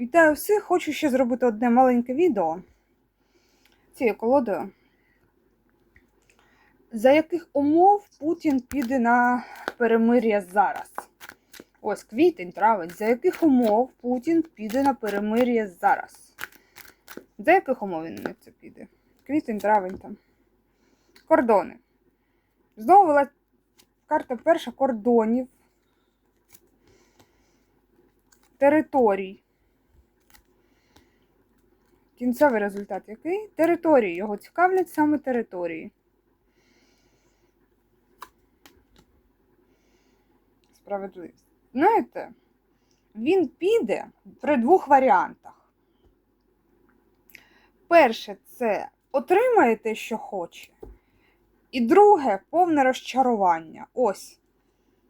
Вітаю всіх! Хочу ще зробити одне маленьке відео цією колодою. За яких умов Путін піде на перемир'я зараз? Ось квітень, травень. За яких умов Путін піде на перемир'я зараз? За яких умов він на це піде? Квітень, травень там. Кордони. Знову була карта перша кордонів. Територій. Кінцевий результат який? Території. Його цікавлять саме території. Справедливість. Знаєте, він піде при двох варіантах. Перше, це отримає те, що хоче. І друге повне розчарування. Ось.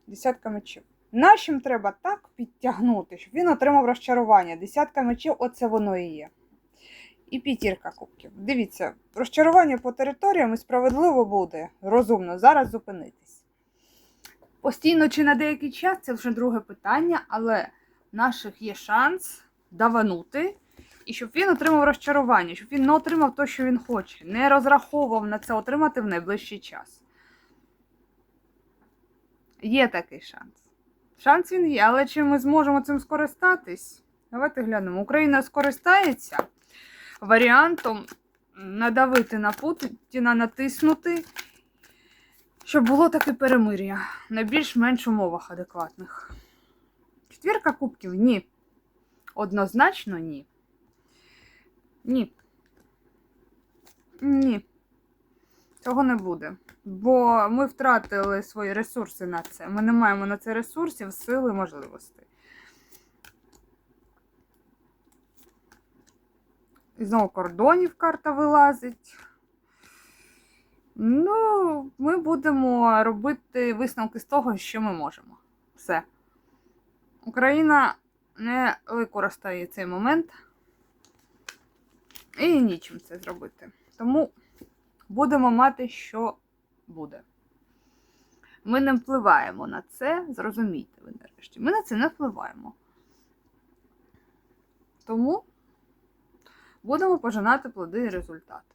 Десятка мечів. Нашим треба так підтягнути, щоб він отримав розчарування. Десятка мечів, оце воно і є. І п'ятірка кубків. Дивіться, розчарування по територіям і справедливо буде розумно зараз зупинитись. Постійно чи на деякий час це вже друге питання, але в наших є шанс даванути, і щоб він отримав розчарування, щоб він не отримав те, що він хоче, не розраховував на це отримати в найближчий час. Є такий шанс. Шанс він є, але чи ми зможемо цим скористатись? Давайте глянемо. Україна скористається варіантом надавити на Путіна, натиснути, щоб було таке перемир'я на більш-менш умовах адекватних. Четвірка кубків ні. Однозначно ні. Ні. Ні. Цього не буде. Бо ми втратили свої ресурси на це. Ми не маємо на це ресурсів, сили, можливостей. Знову кордонів карта вилазить. Ну, ми будемо робити висновки з того, що ми можемо. Все. Україна не використає цей момент і нічим це зробити. Тому будемо мати, що буде. Ми не впливаємо на це, зрозумійте ви нарешті. Ми на це не впливаємо. Тому будемо пожинати плоди і результати.